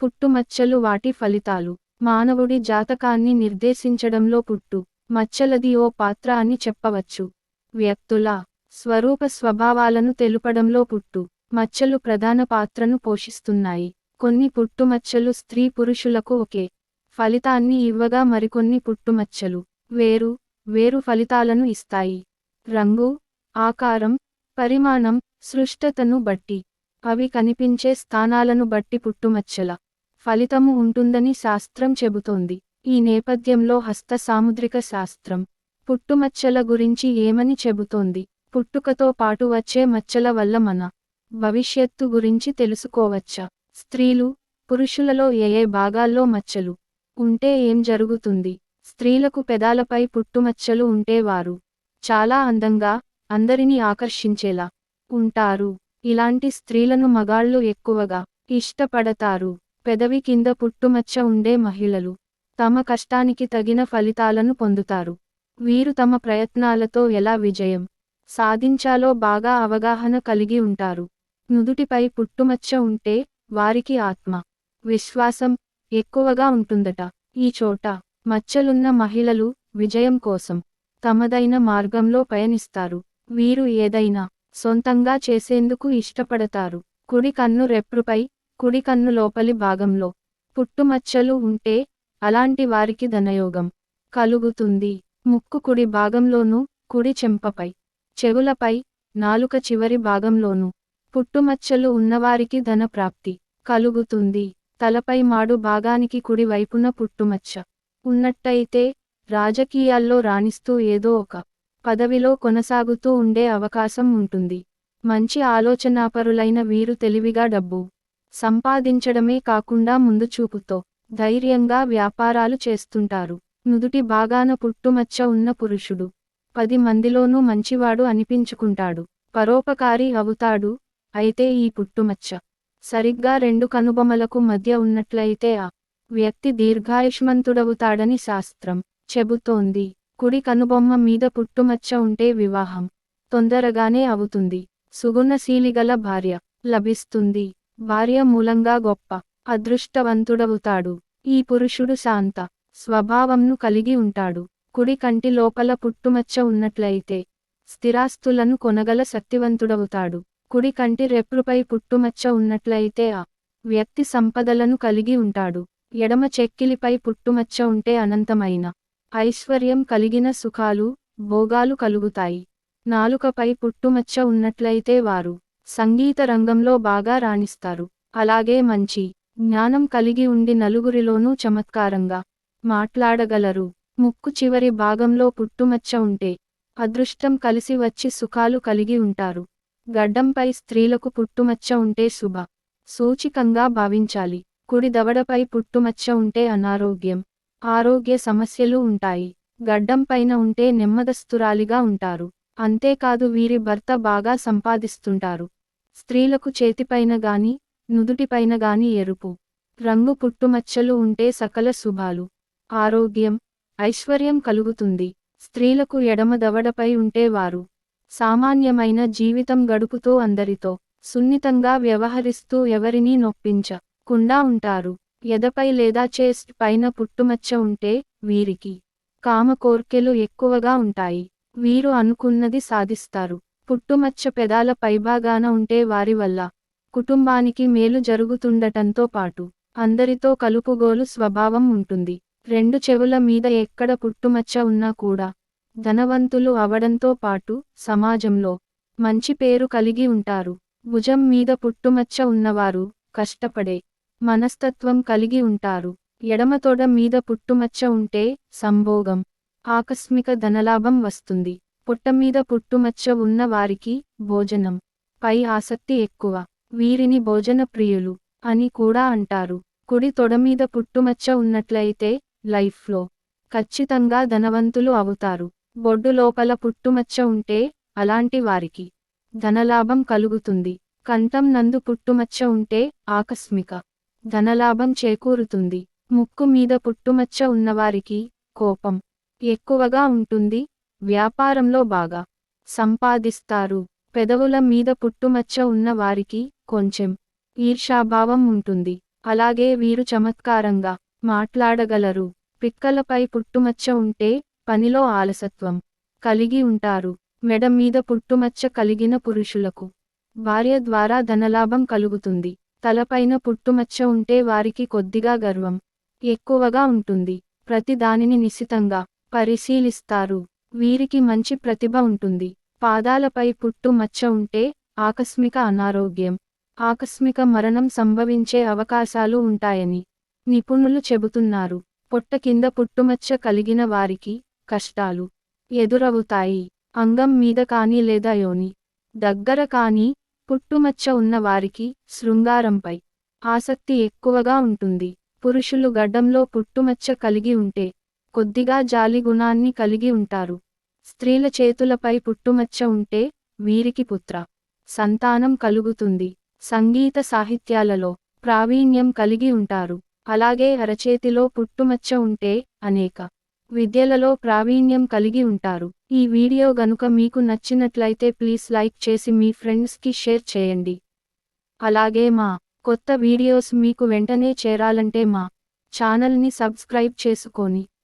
పుట్టుమచ్చలు వాటి ఫలితాలు. మానవుడి జాతకాన్ని నిర్దేశించడంలో పుట్టు మచ్చలది ఓ పాత్ర అని చెప్పవచ్చు. వ్యక్తుల స్వరూప స్వభావాలను తెలుపడంలో పుట్టు మచ్చలు ప్రధాన పాత్రను పోషిస్తున్నాయి. కొన్ని పుట్టుమచ్చలు స్త్రీ పురుషులకు ఒకే ఫలితాన్ని ఇవ్వగా మరికొన్ని పుట్టుమచ్చలు వేరు వేరు ఫలితాలను ఇస్తాయి. రంగు ఆకారం పరిమాణం సృష్టతను బట్టి అవి కనిపించే స్థానాలను బట్టి పుట్టుమచ్చల ఫలితము ఉంటుందని శాస్త్రం చెబుతోంది. ఈ నేపథ్యంలో హస్త సాముద్రిక శాస్త్రం పుట్టుమచ్చల గురించి ఏమని చెబుతోంది? పుట్టుకతో పాటు వచ్చే మచ్చల వల్ల మన భవిష్యత్తు గురించి తెలుసుకోవచ్చా? స్త్రీలు పురుషులలో ఏ ఏ భాగాల్లో మచ్చలు ఉంటే ఏం జరుగుతుంది? స్త్రీలకు పెదాలపై పుట్టుమచ్చలు ఉంటే వారు చాలా అందంగా అందరినీ ఆకర్షించేలా ఉంటారు. ఇలాంటి స్త్రీలను మగాళ్ళు ఎక్కువగా ఇష్టపడతారు. పెదవి కింద పుట్టుమచ్చ ఉండే మహిళలు తమ కష్టానికి తగిన ఫలితాలను పొందుతారు. వీరు తమ ప్రయత్నాలతో ఎలా విజయం సాధించాలో బాగా అవగాహన కలిగి ఉంటారు. నుదుటిపై పుట్టుమచ్చ ఉంటే వారికి ఆత్మ విశ్వాసం ఎక్కువగా ఉంటుందట. ఈ చోట మచ్చలున్న మహిళలు విజయం కోసం తమదైన మార్గంలో పయనిస్తారు వీరు ఏదైనా సొంతంగా చేసేందుకు ఇష్టపడతారు. కుడి కన్ను రెప్రుపై కుడి కన్ను లోపలి భాగంలో. పుట్టుమచ్చలు ఉంటే అలాంటి వారికి ధనయోగం కలుగుతుంది. ముక్కు కుడి భాగంలోనూ కుడి చెంపపై. చెవులపై నాలుక చివరి భాగంలోనూ. పుట్టుమచ్చలు ఉన్నవారికి ధన ప్రాప్తి కలుగుతుంది. తలపై మాడు భాగానికి కుడి వైపున పుట్టుమచ్చ. ఉన్నట్టయితే రాజకీయాల్లో రాణిస్తూ ఏదో ఒక పదవిలో కొనసాగుతూ ఉండే అవకాశం ఉంటుంది. మంచి ఆలోచనాపరులైన వీరు తెలివిగా డబ్బు సంపాదించడమే కాకుండా ముందు చూపుతో ధైర్యంగా వ్యాపారాలు చేస్తుంటారు. నుదుటి బాగాన పుట్టుమచ్చ ఉన్న పురుషుడు. పది మందిలోనూ మంచివాడు అనిపించుకుంటాడు. పరోపకారి అవుతాడు. అయితే ఈ పుట్టుమచ్చ సరిగ్గా రెండు కనుబొమలకు మధ్య ఉన్నట్లయితే ఆ వ్యక్తి దీర్ఘాయుష్మంతుడవుతాడని శాస్త్రం చెబుతోంది. కుడి కనుబొమ్మ మీద పుట్టుమచ్చ ఉంటే వివాహం తొందరగానే అవుతుంది. సుగుణశీలిగల భార్య లభిస్తుంది. భార్య మూలంగా గొప్ప అదృష్టవంతుడవుతాడు. ఈ పురుషుడు శాంత స్వభావంను కలిగి ఉంటాడు. కుడి కంటి లోపల పుట్టుమచ్చ ఉన్నట్లయితే స్థిరాస్తులను కొనగల శక్తివంతుడవుతాడు. కుడి కంటి రెప్రుపై పుట్టుమచ్చ ఉన్నట్లయితే ఆ వ్యక్తి సంపదలను కలిగి ఉంటాడు. ఎడమ చెక్కిలిపై పుట్టుమచ్చ ఉంటే అనంతమైన ఐశ్వర్యం కలిగిన సుఖాలు భోగాలు కలుగుతాయి. నాలుకపై పుట్టుమచ్చ ఉన్నట్లయితే వారు సంగీత రంగంలో బాగా రాణిస్తారు. అలాగే మంచి జ్ఞానం కలిగి ఉండి నలుగురిలోనూ చమత్కారంగా మాట్లాడగలరు. ముక్కు చివరి భాగంలో పుట్టుమచ్చ ఉంటే అదృష్టం కలిసి వచ్చి సుఖాలు కలిగి ఉంటారు. గడ్డంపై స్త్రీలకు పుట్టుమచ్చ ఉంటే శుభ సూచికంగా భావించాలి. కుడి దవడపై పుట్టుమచ్చ ఉంటే అనారోగ్యం ఆరోగ్య సమస్యలు ఉంటాయి. గడ్డంపైన ఉంటే నెమ్మదస్తురాలిగా ఉంటారు. అంతేకాదు వీరి భర్త బాగా సంపాదిస్తుంటారు. స్త్రీలకు చేతిపైన గాని నుదుటిపైన గాని ఎరుపు రంగు పుట్టుమచ్చలు ఉంటే సకల శుభాలు. ఆరోగ్యం ఐశ్వర్యం కలుగుతుంది. స్త్రీలకు ఎడమ దవడపై ఉంటే వారు సామాన్యమైన జీవితం గడుపుతూ అందరితో సున్నితంగా వ్యవహరిస్తూ ఎవరినీ నొప్పించకుండా ఉంటారు. ఎదపై లేదా చేస్ట్ పైన పుట్టుమచ్చ ఉంటే వీరికి కామ కోర్కెలు ఎక్కువగా ఉంటాయి. వీరు అనుకున్నది సాధిస్తారు. పుట్టుమచ్చ పెదాల పైభాగాన ఉంటే వారి వల్ల కుటుంబానికి మేలు జరుగుతుండటంతో పాటు అందరితో కలుపుగోలు స్వభావం ఉంటుంది. రెండు చెవుల మీద ఎక్కడ పుట్టుమచ్చ ఉన్నా కూడా ధనవంతులు అవడంతో పాటు సమాజంలో మంచి పేరు కలిగి ఉంటారు. భుజం మీద పుట్టుమచ్చ ఉన్నవారు కష్టపడే మనస్తత్వం కలిగి ఉంటారు. ఎడమతోడ మీద పుట్టుమచ్చ ఉంటే సంభోగం ఆకస్మిక ధనలాభం వస్తుంది. పుట్టమీద పుట్టుమచ్చ ఉన్న వారికి భోజనం. పై ఆసక్తి ఎక్కువ. వీరిని భోజన ప్రియులు అని కూడా అంటారు. కుడి తొడమీద పుట్టుమచ్చ ఉన్నట్లయితే లైఫ్లో ఖచ్చితంగా ధనవంతులు అవుతారు. బొడ్డు లోపల పుట్టుమచ్చ ఉంటే అలాంటి వారికి ధనలాభం కలుగుతుంది. కంఠం నందు పుట్టుమచ్చ ఉంటే ఆకస్మిక ధనలాభం చేకూరుతుంది. ముక్కు మీద పుట్టుమచ్చ ఉన్నవారికి కోపం ఎక్కువగా ఉంటుంది. వ్యాపారంలో బాగా సంపాదిస్తారు. పెదవుల మీద పుట్టుమచ్చ ఉన్న వారికి కొంచెం ఈర్షాభావం ఉంటుంది. అలాగే వీరు చమత్కారంగా మాట్లాడగలరు. పిక్కలపై పుట్టుమచ్చ ఉంటే పనిలో ఆలసత్వం కలిగి ఉంటారు. మెడ మీద పుట్టుమచ్చ కలిగిన పురుషులకు భార్య ద్వారా ధనలాభం కలుగుతుంది. తలపైన పుట్టుమచ్చ ఉంటే వారికి కొద్దిగా గర్వం ఎక్కువగా ఉంటుంది. ప్రతి దానిని నిశితంగా పరిశీలిస్తారు. వీరికి మంచి ప్రతిభ ఉంటుంది. పాదాలపై పుట్టు మచ్చ ఉంటే ఆకస్మిక అనారోగ్యం ఆకస్మిక మరణం సంభవించే అవకాశాలు ఉంటాయని నిపుణులు చెబుతున్నారు. పొట్ట కింద పుట్టుమచ్చ కలిగిన వారికి కష్టాలు ఎదురవుతాయి. అంగం మీద కానీ లేదా యోని దగ్గర కానీ పుట్టుమచ్చ ఉన్న వారికి శృంగారంపై ఆసక్తి ఎక్కువగా ఉంటుంది. పురుషులు గడ్డంలో పుట్టుమచ్చ కలిగి ఉంటే కొద్దిగా జాలి గుణాన్ని కలిగి ఉంటారు. స్త్రీల చేతులపై పుట్టుమచ్చ ఉంటే వీరికి పుత్ర. సంతానం కలుగుతుంది. సంగీత సాహిత్యాలలో ప్రావీణ్యం కలిగి ఉంటారు. అలాగే అరచేతిలో పుట్టుమచ్చ ఉంటే అనేక విద్యలలో ప్రావీణ్యం కలిగి ఉంటారు. ఈ వీడియో గనుక మీకు నచ్చినట్లయితే ప్లీజ్ లైక్ చేసి మీ ఫ్రెండ్స్కి షేర్ చేయండి. అలాగే మా కొత్త వీడియోస్ మీకు వెంటనే చేరాలంటే మా ఛానల్ని సబ్స్క్రైబ్ చేసుకొని